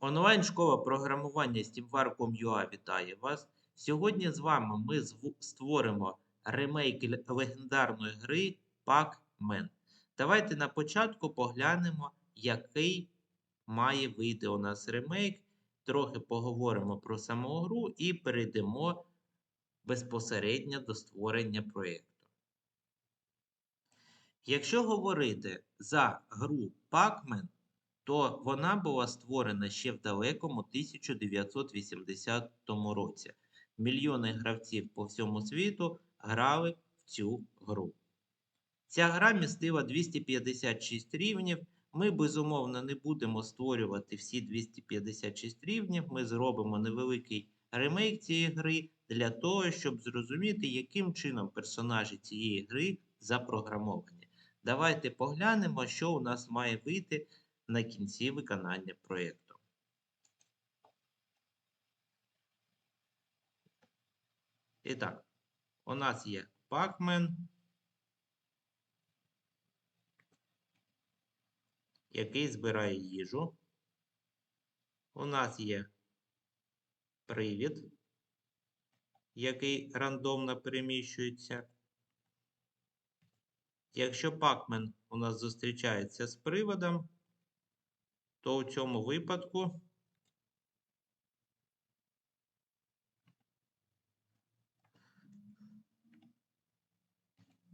Онлайн-школа програмування SteamVar.com.ua вітає вас. Сьогодні з вами ми створимо ремейк легендарної гри Pac-Man. Давайте на початку поглянемо, який має вийти у нас ремейк. Трохи поговоримо про саму гру і перейдемо безпосередньо до створення проєкту. Якщо говорити за гру Pac-Man, то вона була створена ще в далекому 1980 році. Мільйони гравців по всьому світу грали в цю гру. Ця гра містила 256 рівнів. Ми, безумовно, не будемо створювати всі 256 рівнів. Ми зробимо невеликий ремейк цієї гри для того, щоб зрозуміти, яким чином персонажі цієї гри запрограмовані. Давайте поглянемо, що у нас має вийти на кінці виконання проєкту. І так, у нас є Pac-Man, який збирає їжу. У нас є привід, який рандомно переміщується. Якщо Pac-Man у нас зустрічається з приводом, то у цьому випадку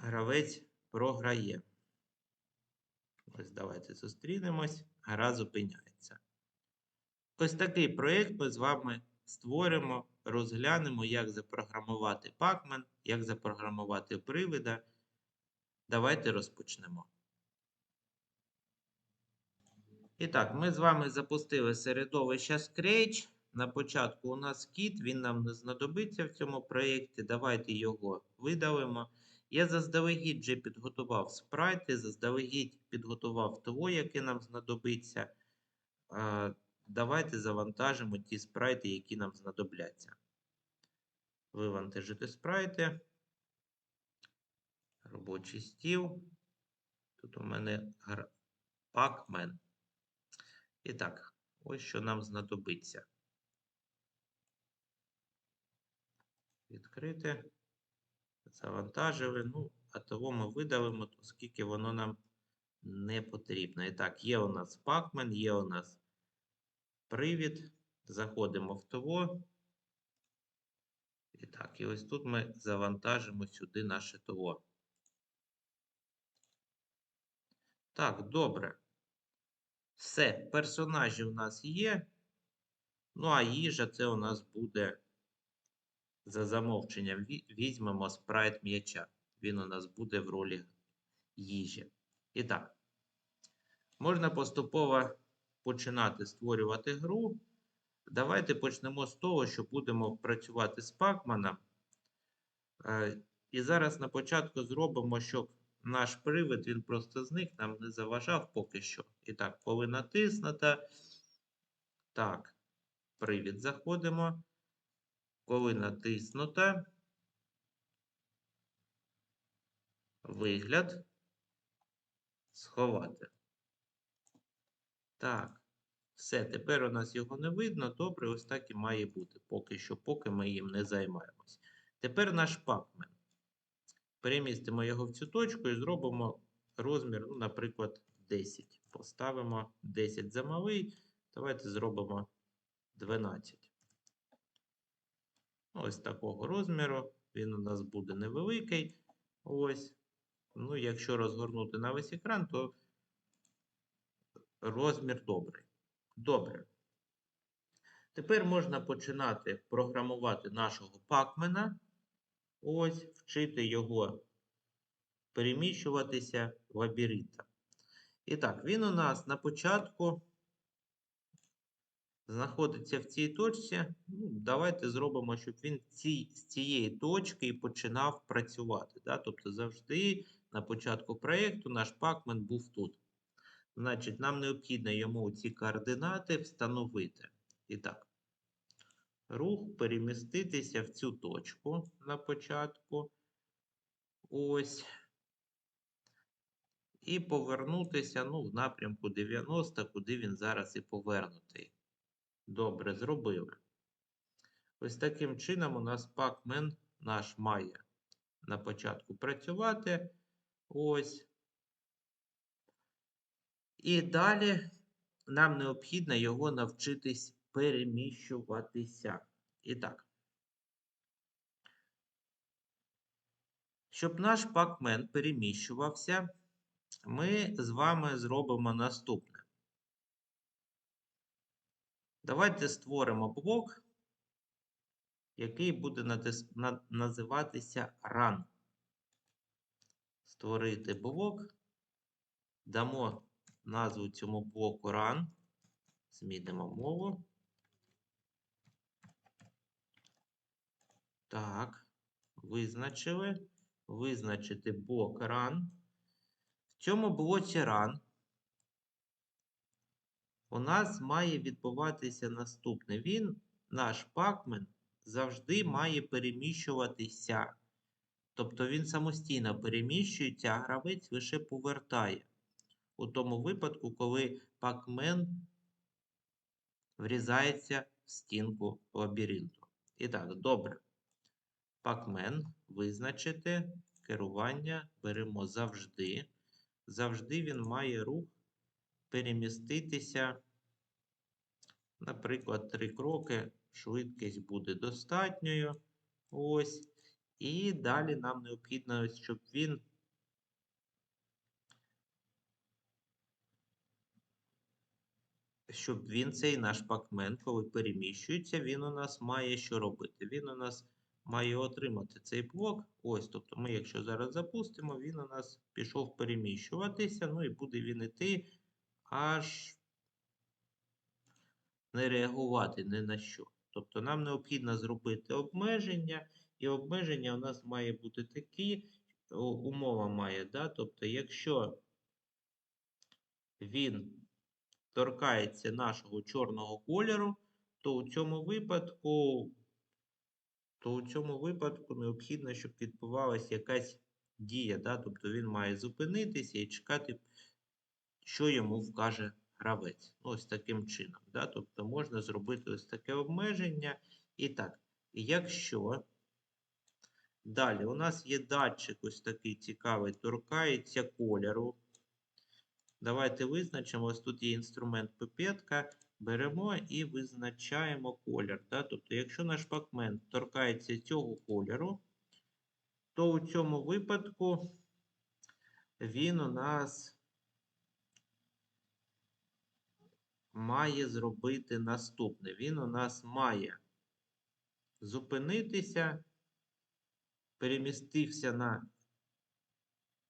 гравець програє. Ось давайте зустрінемось, гра зупиняється. Ось такий проєкт ми з вами створимо, розглянемо, як запрограмувати Pac-Man, як запрограмувати привида. Давайте розпочнемо. І так, ми з вами запустили середовище Scratch. На початку у нас кіт, він нам не знадобиться в цьому проєкті. Давайте його видалимо. Я заздалегідь вже підготував спрайти, заздалегідь підготував того, яке нам знадобиться. Давайте завантажимо ті спрайти, які нам знадобляться. Вивантажити спрайти. Робочий стіл. Тут у мене Pac-Man. І так, ось що нам знадобиться. Відкрити. Завантажили. Ну, а того ми видалимо, оскільки воно нам не потрібно. І так, є у нас Pac-Man, є у нас привід. Заходимо в того. І так, і ось тут ми завантажимо сюди наше того. Так, добре. Все, персонажі у нас є. Ну, а їжа це у нас буде за замовченням. Візьмемо спрайт м'яча. Він у нас буде в ролі їжі. І так, можна поступово починати створювати гру. Давайте почнемо з того, що будемо працювати з пакманом. І зараз на початку зробимо, щоб наш привид він просто зник, нам не заважав поки що. І так, коли натиснуто. Так, привід заходимо. Коли натиснуто. Вигляд. Сховати. Так. Все, тепер у нас його не видно. Добре, ось так і має бути. Поки що, поки ми їм не займаємось. Тепер наш пакмен. Перемістимо його в цю точку і зробимо розмір, ну, наприклад, 10. Поставимо 10 за малий. Давайте зробимо 12. Ось такого розміру. Він у нас буде невеликий. Ось. Ну, якщо розгорнути на весь екран, то розмір добрий. Добре. Тепер можна починати програмувати нашого пакмена. Ось, вчити його переміщуватися в лабіринтом. І так, він у нас на початку знаходиться в цій точці. Ну, Давайте зробимо, щоб він ці, з цієї точки і починав працювати. Да? Тобто завжди на початку проєкту наш пакмен був тут. Значить, нам необхідно йому ці координати встановити. І так, рух переміститися в цю точку на початку. Ось. І повернутися ну, в напрямку 90, куди він зараз і повернутий. Добре, зробили. Ось таким чином у нас пакмен наш має на початку працювати. Ось. І далі нам необхідно його навчитись переміщуватися. І так. Щоб наш пакмен переміщувався, ми з вами зробимо наступне. Давайте створимо блок, який буде називатися run. Створити блок. Дамо назву цьому блоку run. Змінимо мову. Так, визначили. Визначити блок run. В цьому блоці run у нас має відбуватися наступне. Він, наш пакмен, завжди має переміщуватися. Тобто він самостійно переміщується, а гравець лише повертає. У тому випадку, коли пакмен врізається в стінку лабіринту. І так, добре. Пакмен визначити керування беремо завжди. Завжди він має рух переміститися, наприклад, три кроки, швидкість буде достатньою. Ось. І далі нам необхідно, щоб він щоб він, цей наш пакмен, коли переміщується, він у нас має що робити? Він у нас має отримати цей блок. Ось, тобто ми, якщо зараз запустимо, він у нас пішов переміщуватися, ну і буде він іти аж не реагувати ні на що. Тобто нам необхідно зробити обмеження, і обмеження у нас має бути такі, умова має, да? тобто, якщо він торкається нашого чорного кольору, то у цьому випадку, то у цьому випадку необхідно, щоб відбувалася якась дія. Да? Тобто він має зупинитися і чекати, що йому вкаже гравець. Ну, Ось таким чином. Да? Тобто можна зробити ось таке обмеження. І так, якщо далі у нас є датчик ось такий цікавий, торкається кольору. Давайте визначимо, ось тут є інструмент пипетка. Беремо і визначаємо колір. Да? Тобто, якщо наш пакмен торкається цього кольору, то у цьому випадку він у нас має зробити наступне. Він у нас має зупинитися, перемістився на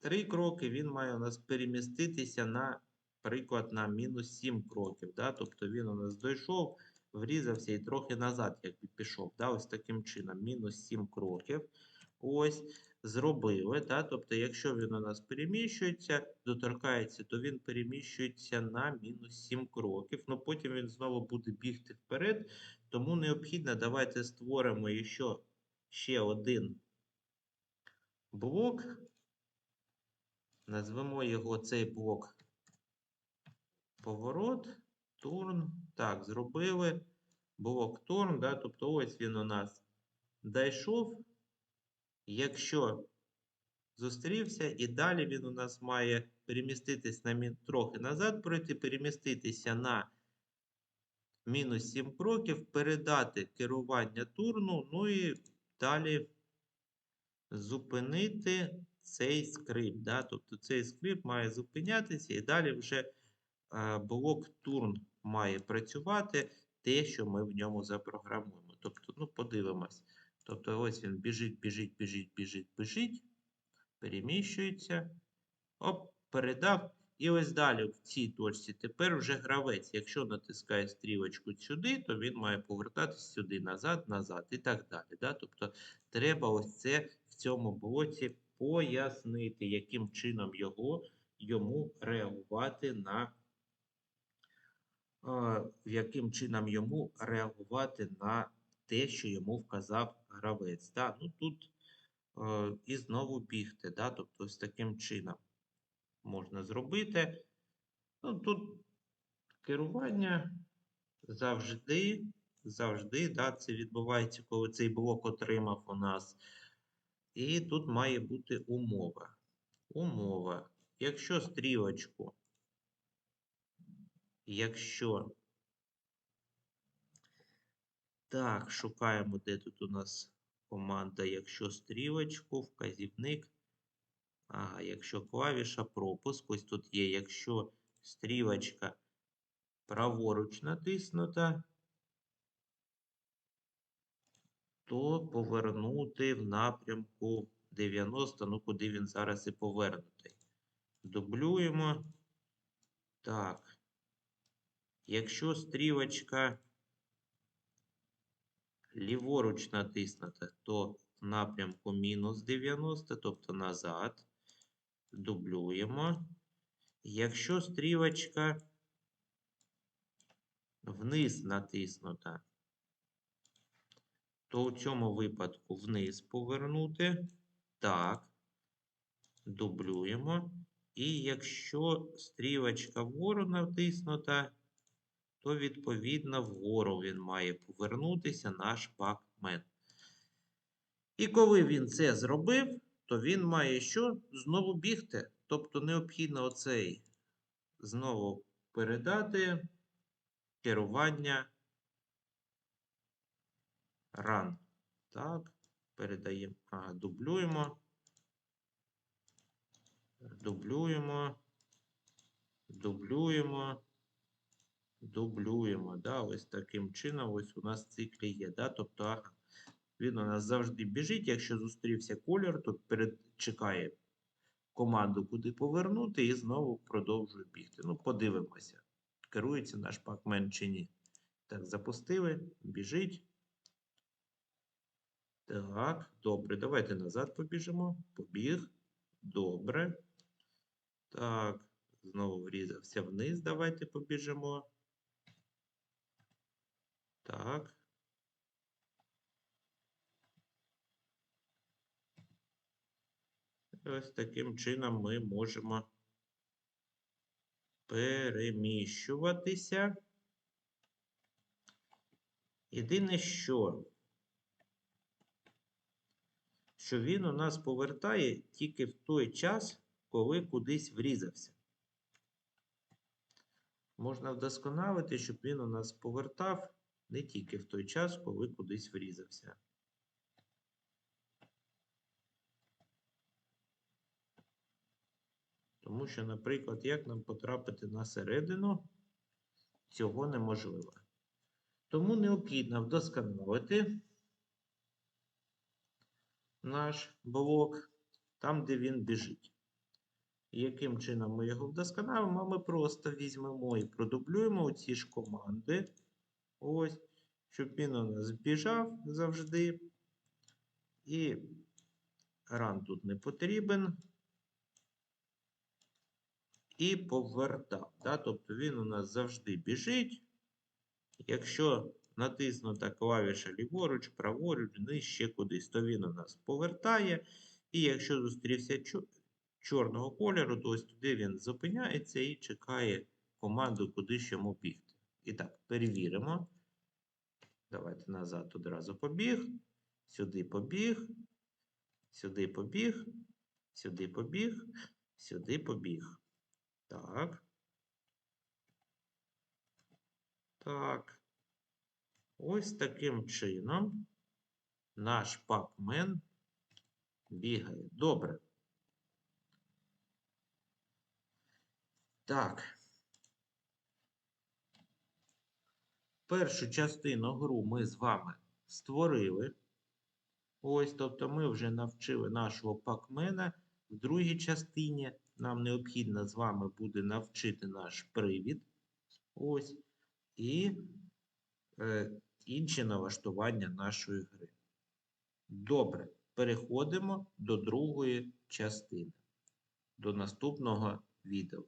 три кроки, він має у нас переміститися на, приклад, на мінус 7 кроків. Да? Тобто він у нас дійшов, врізався і трохи назад, якби пішов. Да? Ось таким чином, мінус 7 кроків. Ось, зробили. Да? Тобто, якщо він у нас переміщується, доторкається, то він переміщується на мінус 7 кроків. Ну, потім він знову буде бігти вперед. Тому необхідно, давайте створимо ще, ще один блок. Назвемо його цей блок поворот, турн. Так, зробили блок турн. Да? Тобто ось він у нас дійшов. Якщо зустрівся, і далі він у нас має переміститись на мін... трохи назад пройти, переміститися на мінус 7 кроків, передати керування турну, ну і далі зупинити цей скрипт. Да? Тобто цей скрипт має зупинятися, і далі вже блок турн має працювати те, що ми в ньому запрограмуємо. Тобто, ну, подивимось. Тобто, ось він біжить, біжить, біжить, біжить, біжить, переміщується. Оп, передав. І ось далі в цій точці тепер вже гравець. Якщо натискає стрілочку сюди, то він має повертатися сюди, назад, назад і так далі. Да? Тобто треба ось це в цьому блоці пояснити, яким чином його, йому реагувати на е, яким чином йому реагувати на те, що йому вказав гравець. Да? Ну, тут е, і знову бігти. Да? Тобто ось таким чином можна зробити. Ну, тут керування завжди, завжди, да, це відбувається, коли цей блок отримав у нас. І тут має бути умова. Умова. Якщо стрілочку, якщо так, шукаємо, де тут у нас команда, якщо стрілочку, вказівник. Ага, якщо клавіша пропуск, ось тут є, якщо стрілочка праворуч натиснута, то повернути в напрямку 90, ну куди він зараз і повернутий. Дублюємо. Так. Якщо стрілочка ліворуч натиснута, то в напрямку мінус 90, тобто назад. Дублюємо. Якщо стрілочка вниз натиснута, то у цьому випадку вниз повернути. Так. Дублюємо. І якщо стрілочка вгору натиснута, то відповідно вгору він має повернутися наш пакмен. І коли він це зробив, то він має що? Знову бігти. Тобто необхідно оцей знову передати керування run. Так, передаємо, ага, дублюємо. Дублюємо. Дублюємо. Дублюємо. Да, ось таким чином ось у нас цикл є. Да? Тобто він у нас завжди біжить. Якщо зустрівся колір, то чекає команду, куди повернути, і знову продовжує бігти. Ну, подивимося, керується наш пакмен чи ні. Так, запустили, біжить. Так, добре, давайте назад побіжимо. Побіг. Добре. Так, знову врізався вниз. Давайте побіжимо. Так. Ось таким чином ми можемо переміщуватися. Єдине, що, що він у нас повертає тільки в той час, коли кудись врізався. Можна вдосконалити, щоб він у нас повертав не тільки в той час, коли кудись врізався. Тому що, наприклад, як нам потрапити на середину, цього неможливо. Тому необхідно вдосконалити наш блок там, де він біжить. І яким чином ми його вдосконалимо? Ми просто візьмемо і продублюємо ці ж команди. Ось, щоб він у нас біжав завжди. І ран тут не потрібен. І повертав. Да? Тобто він у нас завжди біжить. Якщо натиснута клавіша ліворуч, праворуч, нижче кудись, то він у нас повертає. І якщо зустрівся чорного кольору, то ось туди він зупиняється і чекає команду, куди ж йому бігти. І так, перевіримо. Давайте назад одразу побіг. Сюди побіг. Сюди побіг. Сюди побіг. Сюди побіг. Так. Так. Ось таким чином наш пакмен бігає. Добре. Так. Першу частину гру ми з вами створили. Ось, тобто ми вже навчили нашого пакмена. В другій частині нам необхідно з вами буде навчити наш привід. Ось. І е, інші налаштування нашої гри. Добре, переходимо до другої частини, до наступного відео.